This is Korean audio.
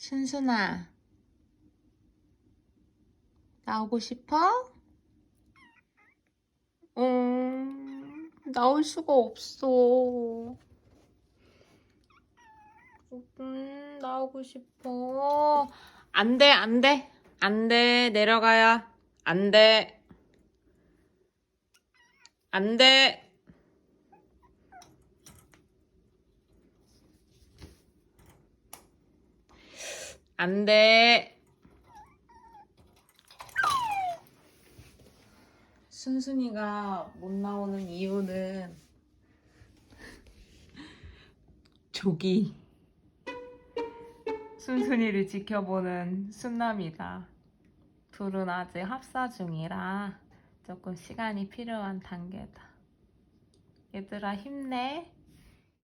순순아. 나오고 싶어? 음, 나올 수가 없어. 음, 나오고 싶어. 안 돼, 안 돼. 안 돼, 내려가야. 안 돼. 안 돼. 안 돼. 순순이가 못 나오는 이유는 조기 순순이를 지켜보는 순남이다. 둘은 아직 합사 중이라 조금 시간이 필요한 단계다. 얘들아 힘내.